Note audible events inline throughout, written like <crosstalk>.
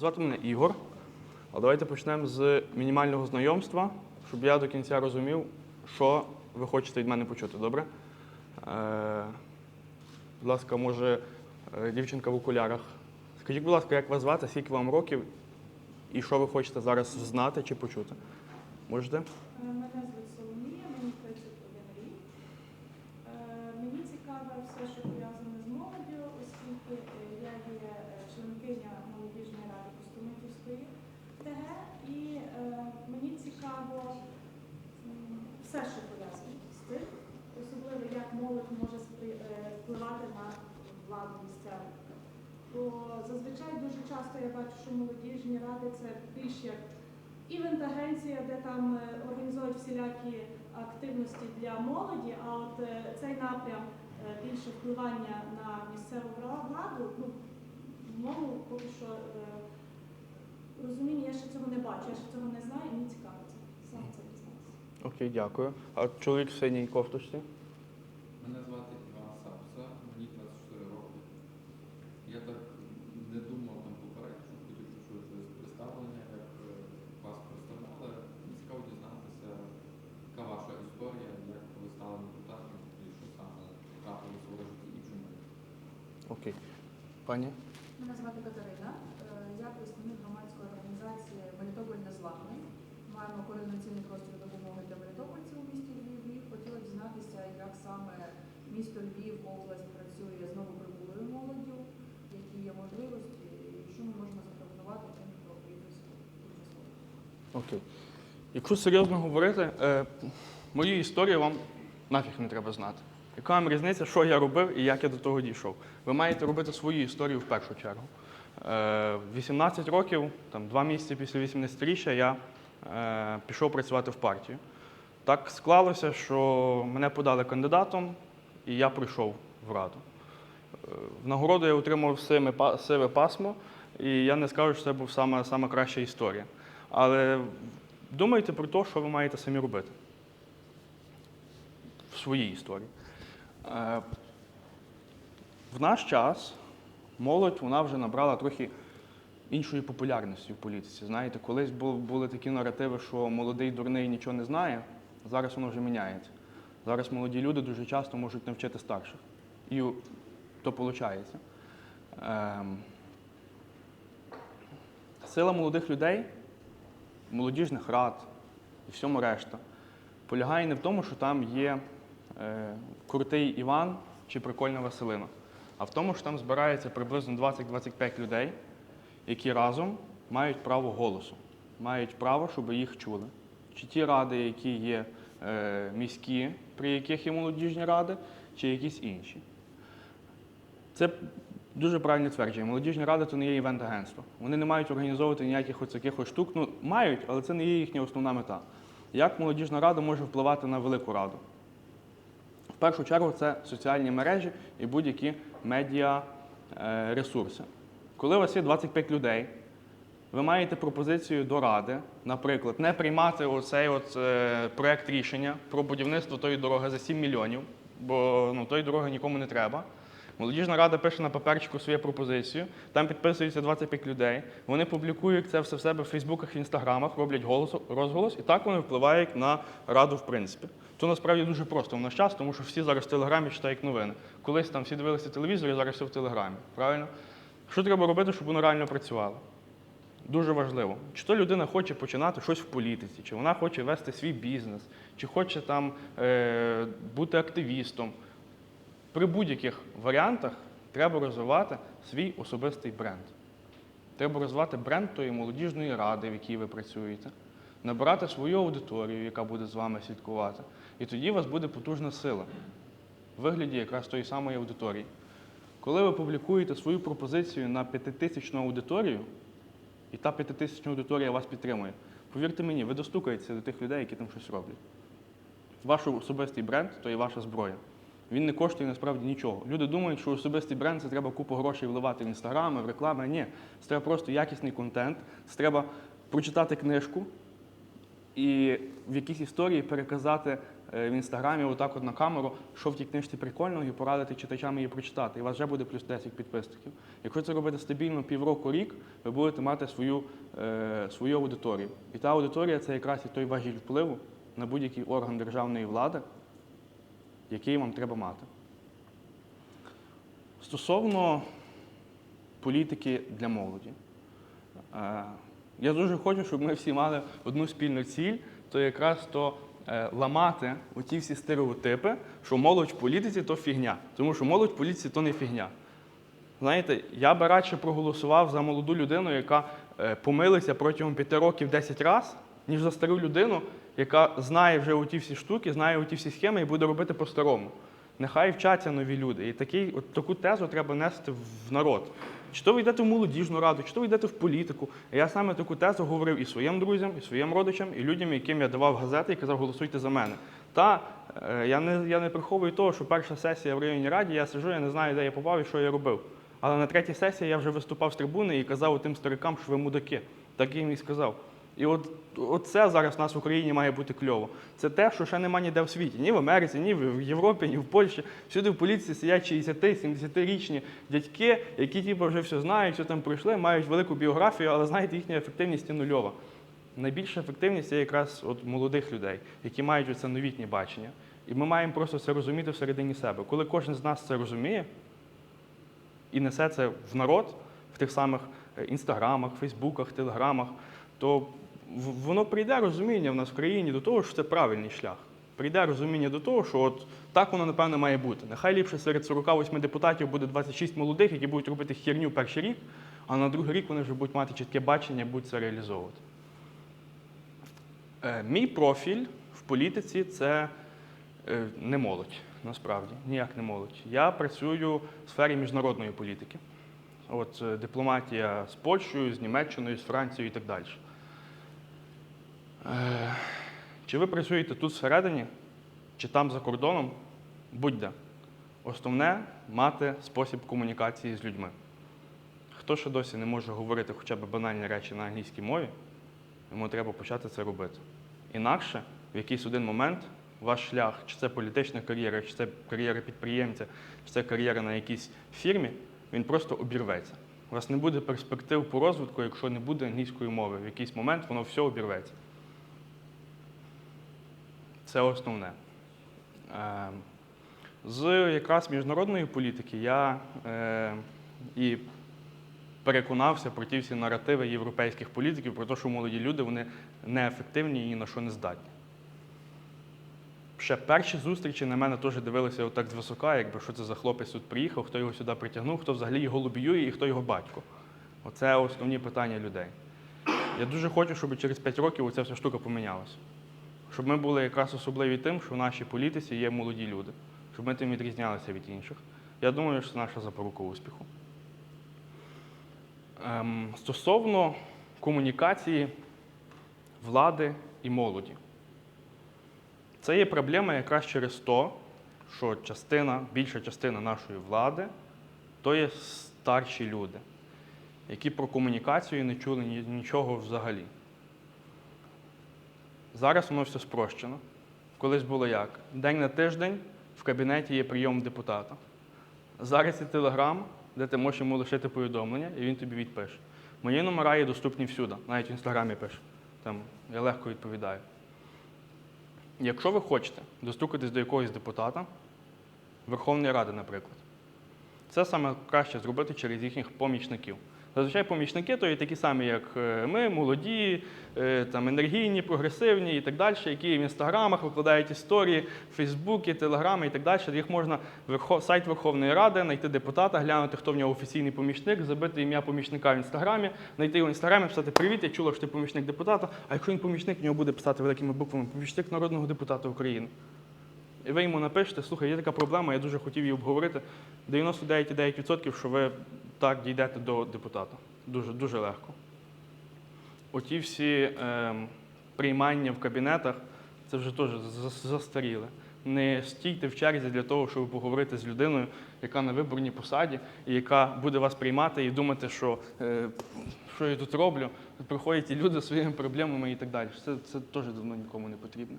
Звати мене Ігор. А давайте почнемо з мінімального знайомства, щоб я до кінця розумів, що ви хочете від мене почути, добре? Е, будь ласка, може, е, дівчинка в окулярах. Скажіть, будь ласка, як вас звати, скільки вам років і що ви хочете зараз знати чи почути? Можете? Е, Мене звуть Соломія, мені 31 рік. Е, Мені цікаве все, що пов'язане з молоддю, оскільки е, я є е, членкиня молодіжної ради Костомитівської ТГ, і е, мені цікаво м, все, що пов'язане з цим, особливо як молодь може спри- е, впливати на владу місцеву. Бо зазвичай дуже часто я бачу, що молодіжні ради це більш як івент-агенція, де там е, організовують всілякі активності для молоді, а от е, цей напрям е, більше впливання на місцеву владу, ну, в моєму поки що розумінні я ще цього не бачу, я ще цього не знаю, і мені цікаво це саме це дізнатися. Окей, дякую. А чоловік в синій кофточці? Мене звати Іван Сапса, мені 24 роки. Я так не думав там попередньо, що хотів почути з представлення, як е, вас представляли. Мені цікаво дізнатися, яка ваша історія, як ви стали депутатом і що саме трапилося у вашому житті і чому. Окей. Пані? Мене звати Катерина. Е, Я представник громадської організації Мелітополь Незламний. Маємо координаційний простір допомоги для мелітопольців у місті Львів. І хотіла дізнатися, як саме місто Львів, область працює з новоприбулою молоддю, які є можливості, і що ми можемо запропонувати тим, хто. Окей. Якщо серйозно говорити, е, мою історію вам нафіг не треба знати. Яка вам різниця, що я робив і як я до того дійшов? Ви маєте робити свою історію в першу чергу. Е, в 18 років, там, два місяці після 18-річчя, я е, пішов працювати в партію. Так склалося, що мене подали кандидатом, і я прийшов в раду. Е, В нагороду я отримав сиве пасмо, і я не скажу, що це була саме, саме краща історія. Але думайте про те, що ви маєте самі робити в своїй історії. Е, В наш час молодь вона вже набрала трохи іншої популярності в політиці. Знаєте, колись бу- були такі наративи, що молодий дурний нічого не знає, зараз воно вже міняється. Зараз молоді люди дуже часто можуть навчити старших. І то виходить. Ем, Сила молодих людей, молодіжних рад і всьому решта полягає не в тому, що там є крутий Іван чи прикольна Василина, а в тому, що там збирається приблизно 20-25 людей, які разом мають право голосу, мають право, щоб їх чули. Чи ті ради, які є е, міські, при яких є молодіжні ради, чи якісь інші. Це дуже правильне твердження. Молодіжні ради то не є івент-агентство. Вони не мають організовувати ніяких ось таких ось штук. Ну, мають, але це не є їхня основна мета. Як молодіжна рада може впливати на велику раду? Першу чергу це соціальні мережі і будь-які медіа е, ресурси. Коли у вас є 25 людей, ви маєте пропозицію до ради, наприклад, не приймати оцей от, е, проект рішення про будівництво тої дороги за 7 мільйонів, бо ну, тої дороги нікому не треба. Молодіжна рада пише на паперчику свою пропозицію, там підписується 25 людей. Вони публікують це все в себе в Фейсбуках, в інстаграмах, роблять голос, розголос, і так вони впливають на раду, в принципі. То насправді дуже просто в наш час, тому що всі зараз в телеграмі читають новини. Колись там всі дивилися телевізор, і зараз все в телеграмі. Правильно? Що треба робити, щоб воно реально працювало? Дуже важливо. Чи то людина хоче починати щось в політиці, чи вона хоче вести свій бізнес, чи хоче там е, бути активістом. При будь-яких варіантах треба розвивати свій особистий бренд. Треба розвивати бренд тої молодіжної ради, в якій ви працюєте, набирати свою аудиторію, яка буде з вами слідкувати. І тоді у вас буде потужна сила в вигляді якраз тої самої аудиторії. Коли ви публікуєте свою пропозицію на п'ятитисячну аудиторію, і та п'ятитисячна аудиторія вас підтримує, повірте мені, ви достукаєтеся до тих людей, які там щось роблять. Ваш особистий бренд то є ваша зброя. Він не коштує насправді нічого. Люди думають, що особистий бренд це треба купу грошей вливати в інстаграми, в реклами. Ні, це треба просто якісний контент, це треба прочитати книжку і в якійсь історії переказати е, в інстаграмі, отак от на камеру, що в тій книжці прикольного, і порадити читачам її прочитати. І у вас вже буде плюс 10 підписників. Якщо це робити стабільно півроку рік, ви будете мати свою, е, свою аудиторію. І та аудиторія це якраз і той важіль впливу на будь-який орган державної влади, який вам треба мати. Стосовно політики для молоді. Е, Я дуже хочу, щоб ми всі мали одну спільну ціль, то якраз то е, ламати оті всі стереотипи, що молодь в політиці то фігня. Тому що молодь в політиці то не фігня. Знаєте, я би радше проголосував за молоду людину, яка е, помилиться протягом п'яти років 10 разів, ніж за стару людину, яка знає вже оті всі штуки, знає оті всі схеми і буде робити по-старому. Нехай вчаться нові люди. І такий, от таку тезу треба нести в народ. Чи то ви йдете в молодіжну раду, чи то ви йдете в політику. Я саме таку тезу говорив і своїм друзям, і своїм родичам, і людям, яким я давав газети і казав, голосуйте за мене. Та е, я не, я не приховую того, що перша сесія в районній раді, я сижу, я не знаю, де я попав і що я робив. Але на третій сесії я вже виступав з трибуни і казав тим старикам, що ви мудаки. Так я їм і сказав. І от, от це зараз у нас в Україні має бути кльово. Це те, що ще нема ніде в світі. Ні в Америці, ні в Європі, ні в Польщі. Всюди в поліції сидять 60-70-річні дядьки, які типу, вже все знають, все там пройшли, мають велику біографію, але знаєте, їхня ефективність є нульова. Найбільша ефективність є якраз от молодих людей, які мають оце новітнє бачення. І ми маємо просто це розуміти всередині себе. Коли кожен з нас це розуміє і несе це в народ, в тих самих е, інстаграмах, фейсбуках, телеграмах, то в- воно прийде розуміння в нас в країні до того, що це правильний шлях. Прийде розуміння до того, що от так воно напевно має бути. Нехай ліпше серед 48 депутатів буде 26 молодих, які будуть робити херню перший рік, а на другий рік вони вже будуть мати чітке бачення, будуть це реалізовувати. Е, Мій профіль в політиці це е, не молодь, насправді, ніяк не молодь. Я працюю в сфері міжнародної політики. От е, дипломатія з Польщею, з Німеччиною, з Францією і так далі. Е, Чи ви працюєте тут всередині, чи там за кордоном? Будь-де. Основне мати спосіб комунікації з людьми. Хто ще досі не може говорити хоча б банальні речі на англійській мові, йому треба почати це робити. Інакше, в якийсь один момент, ваш шлях, чи це політична кар'єра, чи це кар'єра підприємця, чи це кар'єра на якійсь фірмі, він просто обірветься. У вас не буде перспектив по розвитку, якщо не буде англійської мови. В якийсь момент воно все обірветься. Це основне. Ем, З якраз міжнародної політики я е, і переконався про ті всі наративи європейських політиків про те, що молоді люди вони неефективні і на що не здатні. Ще перші зустрічі на мене теж дивилися отак звисока, якби що це за хлопець тут приїхав, хто його сюди притягнув, хто взагалі його лобіює і хто його батько. Оце основні питання людей. Я дуже хочу, щоб через 5 років оця вся штука помінялася. Щоб ми були якраз особливі тим, що в нашій політиці є молоді люди, щоб ми тим відрізнялися від інших. Я думаю, що це наша запорука успіху. Ем, стосовно комунікації влади і молоді. Це є проблема якраз через те, що частина, більша частина нашої влади то є старші люди, які про комунікацію не чули нічого взагалі. Зараз воно все спрощено. Колись було як? День на тиждень в кабінеті є прийом депутата. Зараз є телеграм, де ти можеш йому лишити повідомлення, і він тобі відпише. Мої номера є доступні всюди, навіть в інстаграмі пише. Там я легко відповідаю. Якщо ви хочете достукатись до якогось депутата, Верховної Ради, наприклад, це саме краще зробити через їхніх помічників. Зазвичай помічники то є такі самі, як е, ми, молоді, е, там, енергійні, прогресивні і так далі, які в інстаграмах викладають історії, Фейсбуки, Телеграми і так далі. Їх можна сайт Верховної Ради, знайти депутата, глянути, хто в нього офіційний помічник, забити ім'я помічника в інстаграмі, знайти його в інстаграмі, писати Привіт, я чула, що ти помічник депутата. А якщо він помічник, в нього буде писати великими буквами помічник народного депутата України. І ви йому напишете, слухай, є така проблема, я дуже хотів її обговорити. 99,9%, що ви так дійдете до депутата. Дуже, дуже легко. Оті всі ем, приймання в кабінетах, це вже теж за- застаріле. Не стійте в черзі для того, щоб поговорити з людиною, яка на виборній посаді, і яка буде вас приймати і думати, що, е, що я тут роблю. Приходять ті люди зі своїми проблемами і так далі. Це, це теж давно нікому не потрібно.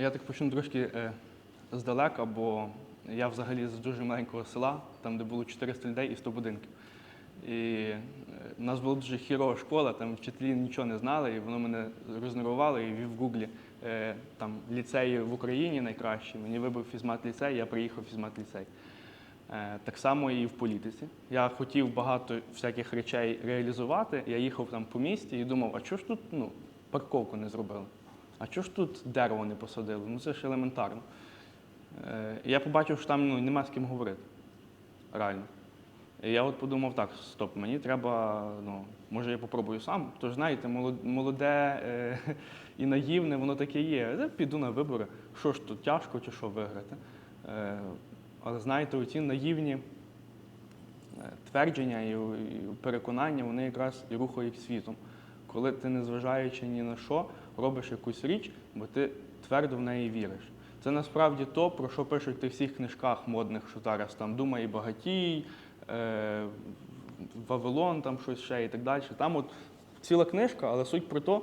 Я так почну трошки е, здалека, бо я взагалі з дуже маленького села, там, де було 400 людей і 100 будинків. І е, у нас була дуже хірова школа, там вчителі нічого не знали, і воно мене рознервувало і ввів в гуглі е, там ліцеї в Україні найкращі. Мені вибив фізмат ліцей, я приїхав в фізмат ліцей. Е, Так само і в політиці. Я хотів багато всяких речей реалізувати. Я їхав там по місті і думав, а чого ж тут ну, парковку не зробили? А чого ж тут дерево не посадили? Ну це ж елементарно. Е, Я побачив, що там ну, нема з ким говорити. Реально. І я от подумав, так, стоп, мені треба, ну, може я попробую сам. Тож, знаєте, молоде е, <laughs> і наївне, воно таке є. Я піду на вибори. Що ж тут тяжко чи що виграти? Е, але знаєте, оці наївні е, твердження і переконання, вони якраз і рухають світом. Коли ти, незважаючи ні на що, робиш якусь річ, бо ти твердо в неї віриш. Це насправді то, про що пишуть в тих всіх книжках модних, що зараз там Думай і багатій, е, Вавилон, там щось ще і так далі. Там от ціла книжка, але суть про те,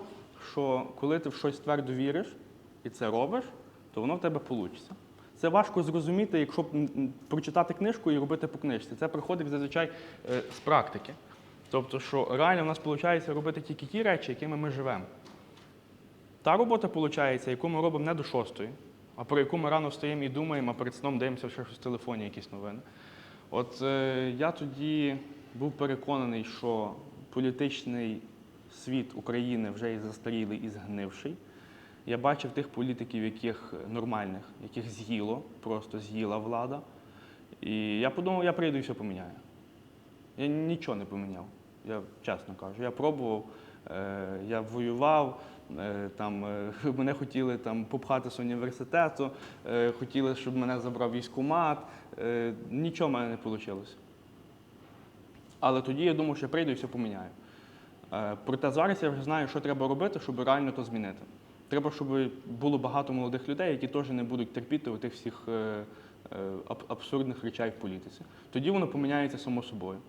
що коли ти в щось твердо віриш і це робиш, то воно в тебе вийде. Це важко зрозуміти, якщо прочитати книжку і робити по книжці. Це приходить зазвичай е, з практики. Тобто, що реально в нас виходить робити тільки ті речі, якими ми живемо. Та робота, виходить, яку ми робимо не до шостої, а про яку ми рано встаємо і думаємо, а перед сном дивимося ще в телефоні, якісь новини. От е, я тоді був переконаний, що політичний світ України вже і застарілий і згнивший. Я бачив тих політиків, яких нормальних, яких з'їло, просто з'їла влада. І я подумав, я прийду і все поміняю. Я нічого не поміняв, я чесно кажу. Я пробував, е, я воював, е, там, е, <laughs> мене хотіли там, попхати з університету, е, хотіли, щоб мене забрав військкомат. Е, нічого в мене не вийшло. Але тоді я думав, що я прийду і все поміняю. Е, Проте зараз я вже знаю, що треба робити, щоб реально то змінити. Треба, щоб було багато молодих людей, які теж не будуть терпіти у тих всіх е, е, аб- абсурдних речей в політиці. Тоді воно поміняється само собою.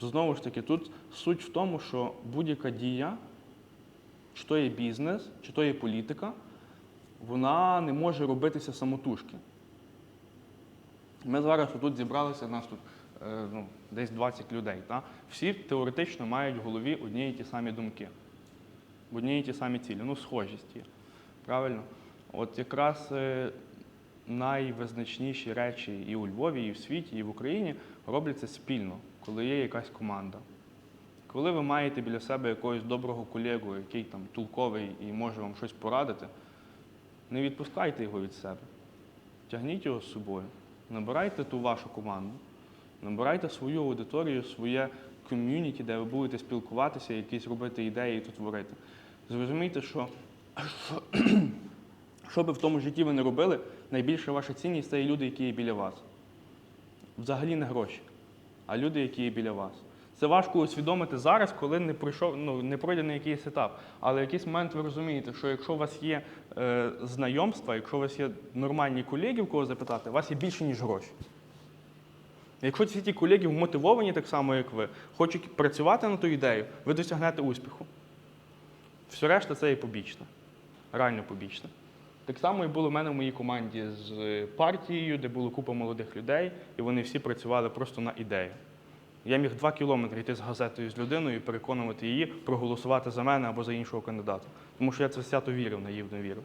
Знову ж таки, тут суть в тому, що будь-яка дія, чи то є бізнес, чи то є політика, вона не може робитися самотужки. Ми зараз тут зібралися, нас тут е, ну, десь 20 людей. Та? Всі теоретично мають в голові одні і ті самі думки, одні і ті самі цілі, ну, схожість є. Правильно? От якраз е, найвизначніші речі і у Львові, і в світі, і в Україні робляться спільно, коли є якась команда. Коли ви маєте біля себе якогось доброго колегу, який там толковий і може вам щось порадити, не відпускайте його від себе. Тягніть його з собою. Набирайте ту вашу команду, набирайте свою аудиторію, своє ком'юніті, де ви будете спілкуватися, якісь робити ідеї і тут творити. Зрозумійте, що, <clears throat> що, би в тому житті ви не робили, найбільша ваша цінність це є люди, які є біля вас. Взагалі не гроші, а люди, які є біля вас. Це важко усвідомити зараз, коли не пройшов, ну, не пройдений якийсь етап. Але в якийсь момент ви розумієте, що якщо у вас є е, знайомства, якщо у вас є нормальні колеги, в кого запитати, у вас є більше, ніж гроші. Якщо всі ті колеги вмотивовані так само, як ви, хочуть працювати на ту ідею, ви досягнете успіху. Все решта це є побічне. Реально побічне. Так само і було в мене в моїй команді з партією, де було купа молодих людей, і вони всі працювали просто на ідею. Я міг два кілометри йти з газетою з людиною і переконувати її проголосувати за мене або за іншого кандидата. Тому що я це свято вірив, наївно вірив.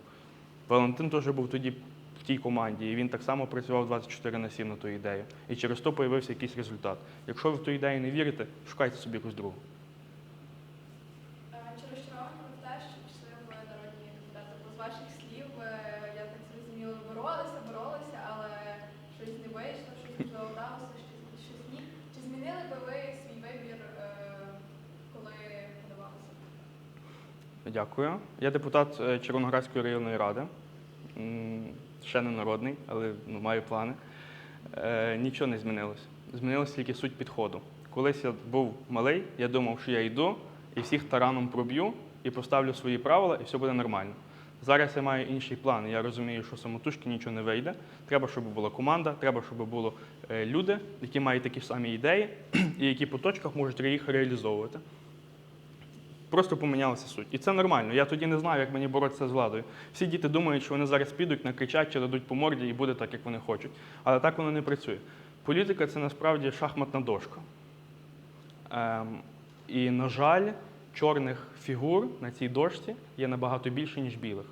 Валентин теж був тоді в тій команді, і він так само працював 24 на 7 на ту ідею. І через то з'явився якийсь результат. Якщо ви в ту ідею не вірите, шукайте собі якусь другу. Е, Чи розчаровані ви в те, що пішли в народні депутати? Бо з ваших слів, е, я так зрозуміла, боролися, боролися, але щось не вийшло, щось можливо вдалося, щось, щось ні. Чи змінили би ви свій вибір, е, коли подавалися? Дякую. Я депутат е, Червоноградської районної ради. Ще не народний, але ну, маю плани. Е, нічого не змінилося. Змінилася тільки суть підходу. Колись я був малий, я думав, що я йду і всіх тараном проб'ю і поставлю свої правила, і все буде нормально. Зараз я маю інший план. Я розумію, що самотужки нічого не вийде. Треба, щоб була команда, треба, щоб були е, люди, які мають такі самі ідеї <clears throat> і які по точках можуть їх реалізовувати. Просто помінялася суть. І це нормально. Я тоді не знаю, як мені боротися з владою. Всі діти думають, що вони зараз підуть, накричать чи дадуть по морді і буде так, як вони хочуть. Але так воно не працює. Політика це насправді шахматна дошка. Ем, і, на жаль, чорних фігур на цій дошці є набагато більше, ніж білих.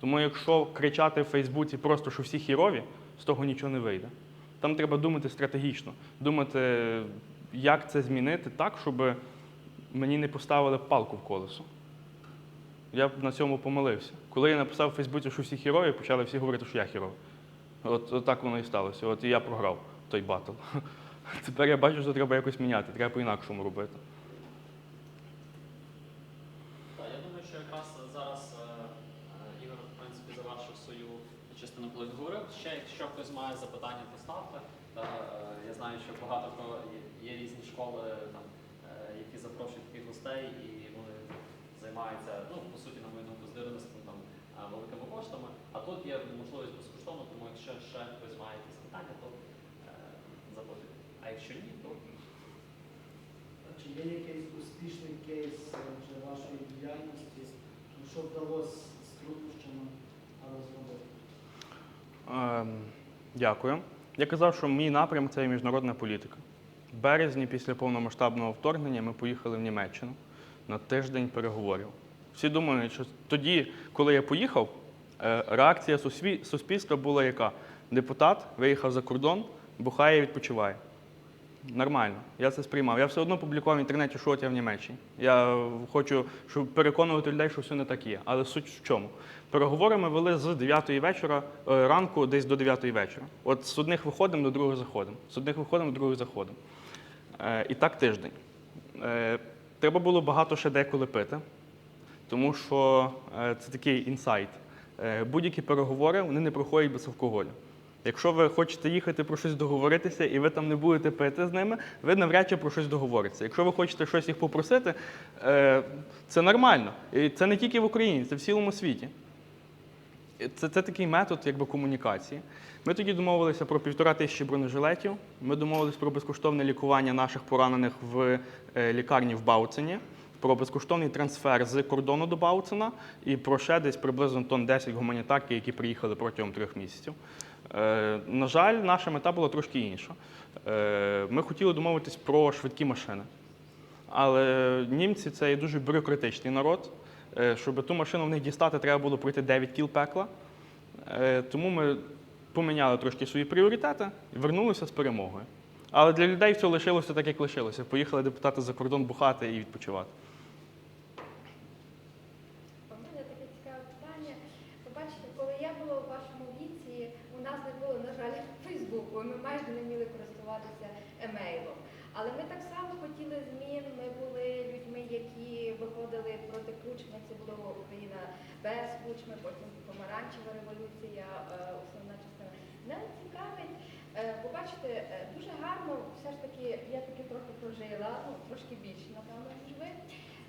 Тому якщо кричати в Фейсбуці просто, що всі хірові, з того нічого не вийде. Там треба думати стратегічно, думати, як це змінити так, щоб мені не поставили палку в колесо. Я б на цьому помилився. Коли я написав в Фейсбуці, що всі хірові, почали всі говорити, що я хіровий. От, от так воно і сталося. От і я програв той батл. <laughs> Тепер я бачу, що треба якось міняти, треба по-інакшому робити. Так, я думаю, що якраз зараз е, е, Ігор, в принципі, завершив свою частину, говорив. Ще якщо хтось має запитання, то ставте. Та, е, я знаю, що багато є, різні школи, там, які запрошують таких гостей, і вони займаються, ну, по суті, на мою думку, здирництвом там, великими коштами. А тут є можливість безкоштовно, тому якщо ще хтось має якісь питання, то е, запитуйте. А якщо ні, то Чи є якийсь успішний кейс е, вже вашої діяльності, що вдалося з труднощами розробити? Ем, Дякую. Я казав, що мій напрям це міжнародна політика. Березні, після повномасштабного вторгнення, ми поїхали в Німеччину на тиждень переговорів. Всі думають, що тоді, коли я поїхав, е, реакція суспільства була яка? Депутат виїхав за кордон, бухає і відпочиває. Нормально, я це сприймав. Я все одно публікував в інтернеті, що от я в Німеччині. Я хочу щоб переконувати людей, що все не так є. Але суть в чому? Переговори ми вели з 9 вечора е, ранку, десь до 9 вечора. От з одних виходимо, до других заходимо. З одних виходимо, до других заходимо. Е, І так тиждень. Е, Треба було багато ще деколи пити, тому що е, це такий інсайт. Будь-які переговори вони не проходять без алкоголю. Якщо ви хочете їхати про щось договоритися і ви там не будете пити з ними, ви навряд чи про щось договоритеся. Якщо ви хочете щось їх попросити, це нормально. І це не тільки в Україні, це в цілому світі. Це, це такий метод якби, комунікації. Ми тоді домовилися про півтора тисячі бронежилетів. Ми домовилися про безкоштовне лікування наших поранених в е, лікарні в Бауцині, про безкоштовний трансфер з кордону до Бауцина і про ще десь приблизно тонн 10 гуманітарки, які приїхали протягом трьох місяців. Е, на жаль, наша мета була трошки інша. Е, ми хотіли домовитись про швидкі машини. Але німці це є дуже бюрократичний народ. Е, Щоб ту машину в них дістати, треба було пройти 9 кіл пекла. Е, Тому ми поміняли трошки свої пріоритети і вернулися з перемогою. Але для людей все лишилося так, як лишилося. Поїхали депутати за кордон бухати і відпочивати. У мене таке цікаве питання. Побачите, коли я була у вашому віці, у нас не було, на жаль, Фейсбуку, і ми майже не вміли користуватися емейлом. Але ми так само хотіли змін. Ми були людьми, які виходили проти кучми. Це була Україна без кучми, потім помаранчева революція, е, основна частина. Мене цікавить, е, побачите, е, дуже гарно, все ж таки, я таки трохи прожила, ну трошки більше, напевно, ніж ви.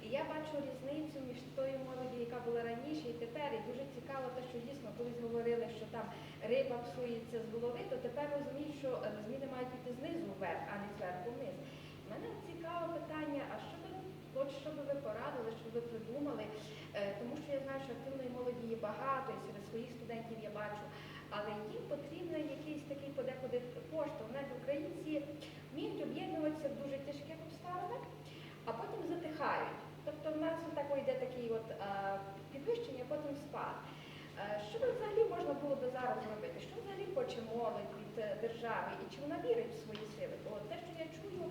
І я бачу різницю між тою молоді, яка була раніше і тепер. І дуже цікаво те, що дійсно колись говорили, що там риба псується з голови, то тепер розуміють, що е, зміни мають йти знизу вверх, а не зверху вниз. Мене цікаве питання, а що би от що би ви порадили, що ви придумали? Е, Тому що я знаю, що активної молоді є багато, і серед своїх студентів я бачу. Але їм потрібен якийсь такий подекуди поштовх. Навіть українці вміють об'єднуватися в дуже тяжких обставинах, а потім затихають. Тобто в нас так йде такий от е, підвищення, а потім спад. Е, Що взагалі можна було би зараз зробити? Що взагалі хоче молодь держави і чи вона вірить в свої сили? Бо те, що я чую,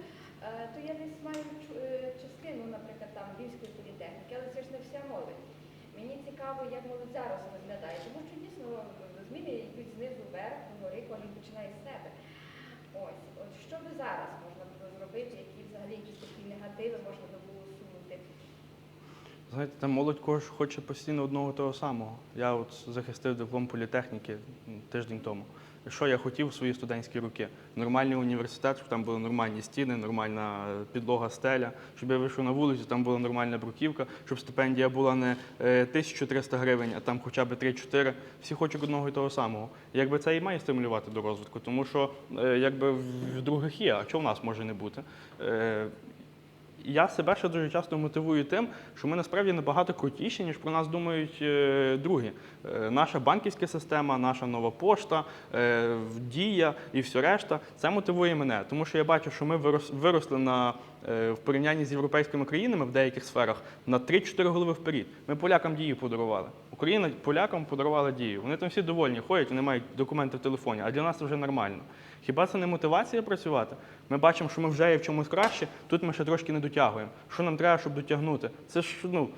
е, то я десь маю е, частину, наприклад, там Львівської політехніки, але це ж не вся молодь. Мені цікаво, як молодь зараз виглядає, тому що дійсно е, зміни йдуть знизу вверх, догори, кожен починає з себе. Ось, от що би зараз можна було зробити, які взагалі якісь такі негативи можна було? Знаєте, там молодь кож- хоче постійно одного того самого. Я от захистив диплом політехніки тиждень тому. Що я хотів в свої студентські роки? Нормальний університет, щоб там були нормальні стіни, нормальна е, підлога, стеля, щоб я вийшов на вулицю, там була нормальна бруківка, щоб стипендія була не е, 1300 гривень, а там хоча б 3-4. Всі хочуть одного і того самого. Якби це і має стимулювати до розвитку, тому що е, якби в других є, а чого в нас може не бути? Я себе ще дуже часто мотивую тим, що ми насправді набагато крутіші, ніж про нас думають е, другі. Е, наша банківська система, наша нова пошта, е, дія і все решта. Це мотивує мене, тому що я бачу, що ми виросли на в порівнянні з європейськими країнами в деяких сферах на 3-4 голови вперед. Ми полякам дію подарували. Україна полякам подарувала дію. Вони там всі довольні, ходять, вони мають документи в телефоні, а для нас це вже нормально. Хіба це не мотивація працювати? Ми бачимо, що ми вже є в чомусь краще, тут ми ще трошки не дотягуємо. Що нам треба, щоб дотягнути? Це ж ну.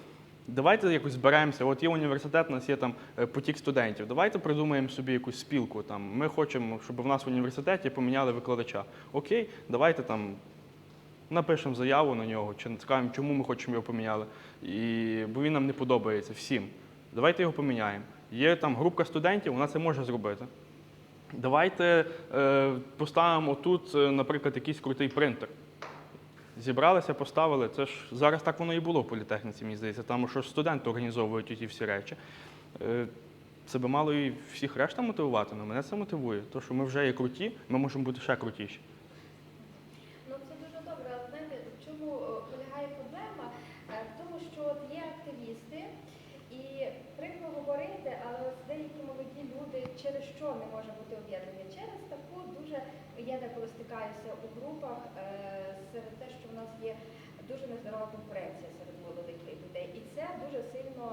Давайте якось зберемося. От є університет, у нас є там е, потік студентів. Давайте придумаємо собі якусь спілку. Там ми хочемо, щоб в нас в університеті поміняли викладача. Окей, давайте там напишемо заяву на нього, чи скажемо, чому ми хочемо його поміняли. І, бо він нам не подобається всім. Давайте його поміняємо. Є там група студентів, вона це може зробити. Давайте е, поставимо тут, е, наприклад, якийсь крутий принтер. Зібралися, поставили. Це ж зараз так воно і було в політехніці, мені здається. тому що студенти організовують ті всі речі. Це би мало і всіх решта мотивувати, але мене це мотивує. Тому що ми вже є круті, ми можемо бути ще крутіші. Ну це дуже добре, але знаєте, в чому е, полягає проблема? Е, В тому, що от є активісти, і прикро говорити, але ось деякі молоді люди через що не може бути об'єднані? Через таку дуже я деколи стикаюся у групах е, серед те, що в нас є дуже нездорова конкуренція серед молодих людей, і це дуже сильно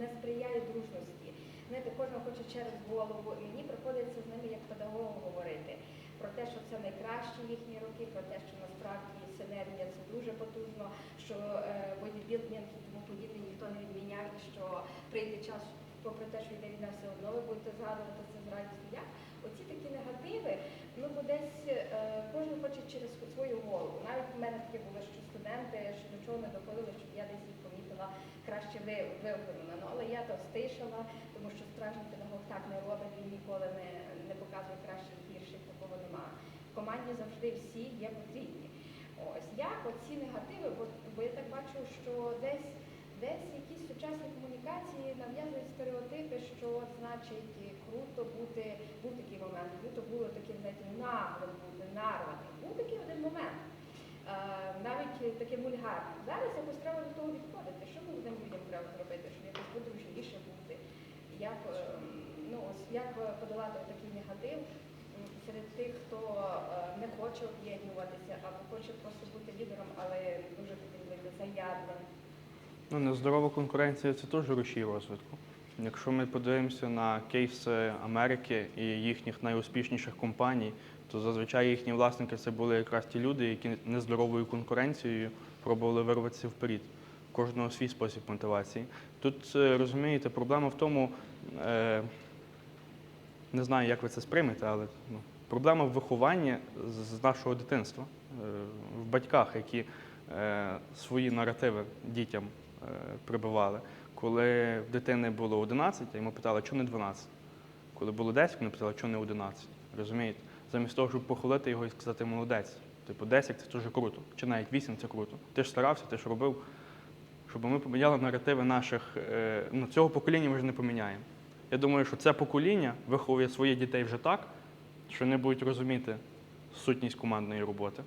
не сприяє дружності. Знаєте, кожен хоче через голову, і мені приходиться з ними як педагогу говорити про те, що це найкращі їхні роки, про те, що насправді синергія це дуже потужно, що е, бодібілдинг і тому подібне ніхто не відміняв, і що прийде час, попри те, що йде війна, все одно ви будете згадувати це з радістю. Як оці такі негативи, ну бо десь е, кожен хоче через свою голову. Навіть в мене таке було, що студенти що до чого не доходили, щоб я десь їх помітила краще ви- виокремлено. Ну, але я то стишила, тому що справжній педагог так не робить, він ніколи не, не показує кращих гірших, такого немає. В команді завжди всі є потрібні. Ось як оці негативи, бо, бо я так бачу, що десь десь якісь сучасні комунікації нав'язують стереотипи, що значить круто бути, був такий момент, круто було таким, знаєте, наглим бути, нарваним. Був такий один момент. Е, навіть таким вульгарним. Зараз якось треба до того відходити. Що ми людям людям треба зробити, щоб якось подружніше бути? Як, е, ну, як подолати такий негатив серед тих, хто е, не хоче об'єднуватися або хоче просто бути лідером, але дуже бути заядлим. Ну, нездорова конкуренція це теж рушій розвитку. Якщо ми подивимося на кейси Америки і їхніх найуспішніших компаній, то зазвичай їхні власники це були якраз ті люди, які нездоровою конкуренцією пробували вирватися вперед. Кожного свій спосіб мотивації. Тут е, розумієте, проблема в тому, е, не знаю, як ви це сприймете, але ну, проблема в вихованні з- нашого дитинства, е, в батьках, які е, свої наративи дітям прибивали. Коли в дитини було 11, йому питали, чому не 12? Коли було 10, вони питали, чому не 11? Розумієте? Замість того, щоб похвалити його і сказати молодець. Типу, 10 це дуже круто, чи навіть 8 це круто. Ти ж старався, ти ж робив. Щоб ми поміняли наративи наших, е, ну, цього покоління ми вже не поміняємо. Я думаю, що це покоління виховує своїх дітей вже так, що вони будуть розуміти сутність командної роботи.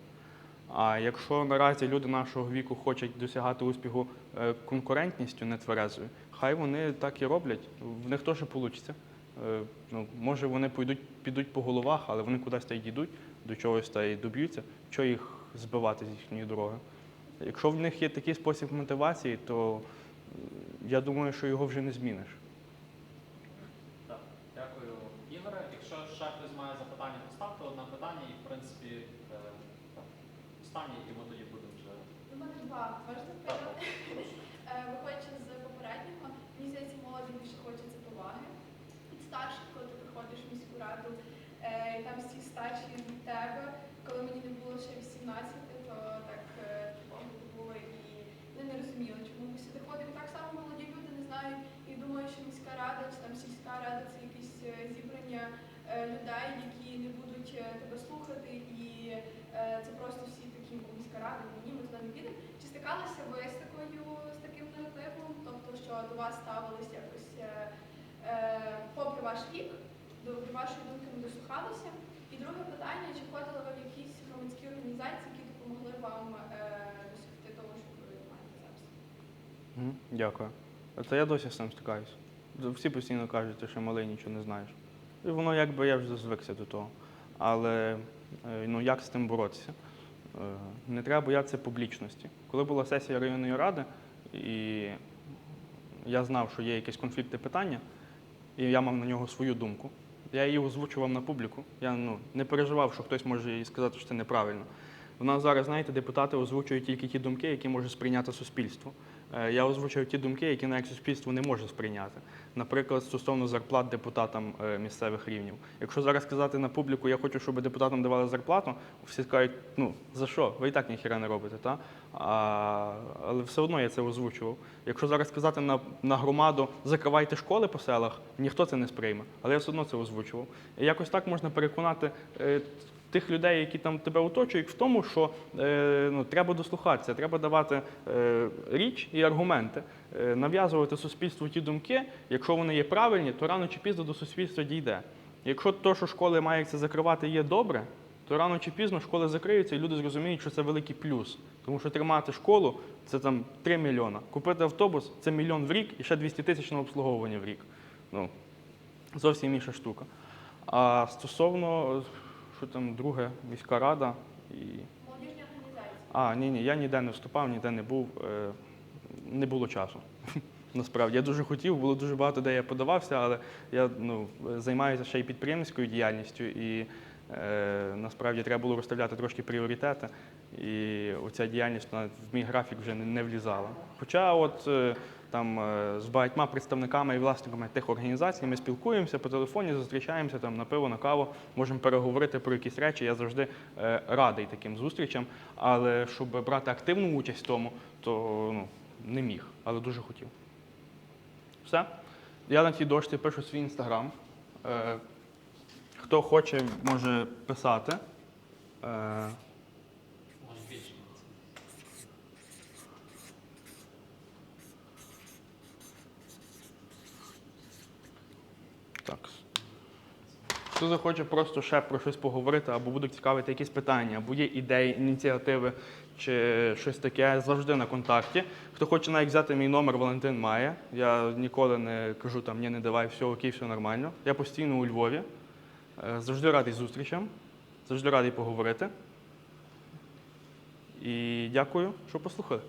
А якщо наразі люди нашого віку хочуть досягати успіху е, конкурентністю нетверезою, хай вони так і роблять. В них теж вийде. Ну, може, вони підуть, підуть по головах, але вони кудись та й дійдуть, до чогось та й доб'ються. Чого їх збивати з їхньої дороги? Якщо в них є такий спосіб мотивації, то я думаю, що його вже не зміниш. Так, дякую, Ігоре. Якщо ще хтось має запитання, поставте одне питання і, в принципі, е, так, останнє, і ми тоді будемо вже. Два можна сказати. Е, Виходячи з попереднього, мені здається, молоді більше хочеться поваги від старших, коли ти приходиш в міську раду, е, і там всі старші від тебе. Коли мені не було ще 18, то так е, погляди і вони не розуміли, чому ми сюди ходимо. Так само молоді люди не знають і думають, що міська рада чи там сільська рада це якісь зібрання людей, які не будуть тебе слухати, і це просто всі такі міська рада, ні, ми туди не підемо. Стикалися ви з такою з таким наративом? Тобто, що до вас ставились якось е, е, попри ваш вік, до, вашої думки не дослухалися? І друге питання, чи входили ви в якісь громадські організації, які допомогли вам е, досягти того, Мгм, Дякую. Це я досі з цим стикаюсь. Всі постійно кажуть, ти що малий нічого не знаєш. І воно якби я вже звикся до того. Але е, ну, як з тим боротися? Не треба боятися публічності. Коли була сесія районної ради, і я знав, що є якісь конфлікти питання, і я мав на нього свою думку. Я її озвучував на публіку. Я ну, не переживав, що хтось може їй сказати, що це неправильно. У нас зараз, знаєте, депутати озвучують тільки ті думки, які може сприйняти суспільство. Е, Я озвучую ті думки, які навіть суспільство не може сприйняти. Наприклад, стосовно зарплат депутатам е, місцевих рівнів. Якщо зараз сказати на публіку, я хочу, щоб депутатам давали зарплату, всі скажуть, ну за що? Ви і так ніхіра не робите, та? А, але все одно я це озвучував. Якщо зараз сказати на, на громаду, закривайте школи по селах, ніхто це не сприйме. Але я все одно це озвучував. І якось так можна переконати е, тих людей, які там тебе оточують, в тому, що е, ну, треба дослухатися, треба давати е, річ і аргументи, е, нав'язувати суспільству ті думки. Якщо вони є правильні, то рано чи пізно до суспільства дійде. Якщо то, що школи маються закривати, є добре, то рано чи пізно школи закриються, і люди зрозуміють, що це великий плюс. Тому що тримати школу це там 3 мільйона. Купити автобус це мільйон в рік і ще 200 тисяч на обслуговування в рік. Ну, зовсім інша штука. А стосовно, що там друге, міська рада і. Молодіжні організації. А, ні, ні, я ніде не вступав, ніде не був. Е, не було часу. <laughs> Насправді, я дуже хотів, було дуже багато де я подавався, але я ну, займаюся ще й підприємницькою діяльністю, і е, насправді треба було розставляти трошки пріоритети. І оця діяльність вона в мій графік вже не, не влізала. Хоча от е, там е, з багатьма представниками і власниками тих організацій ми спілкуємося по телефоні, зустрічаємося там на пиво, на каву, можемо переговорити про якісь речі. Я завжди е, радий таким зустрічам. Але щоб брати активну участь в тому, то ну, не міг, але дуже хотів. Все. Я на цій дошці пишу свій інстаграм. Е, хто хоче, може писати. Е, Може більше. Так. Хто захоче просто ще про щось поговорити, або будуть цікавити якісь питання, або є ідеї, ініціативи чи щось таке, завжди на контакті. Хто хоче навіть взяти мій номер, Валентин має. Я ніколи не кажу там ні, не давай, все окей, все нормально. Я постійно у Львові. Е, Завжди радий зустрічам, завжди радий поговорити. І дякую, що послухали.